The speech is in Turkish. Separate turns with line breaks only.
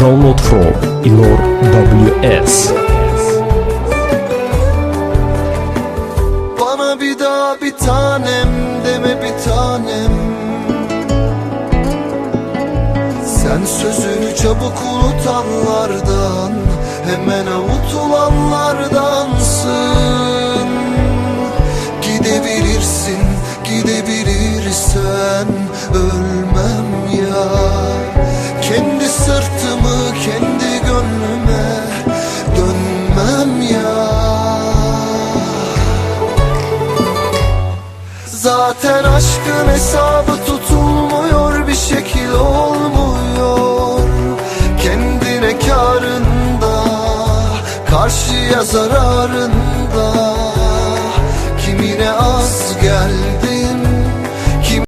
from Ilor WS.
Bana bir daha bir tanem deme bir tanem Sen sözünü çabuk unutanlardan Hemen avutulanlardansın Gidebilirsin, gidebilirsen kendi sırtımı kendi gönlüme dönmem ya. Zaten aşkın hesabı tutulmuyor bir şekil olmuyor. Kendine karında karşıya zararında. Kimine az geldi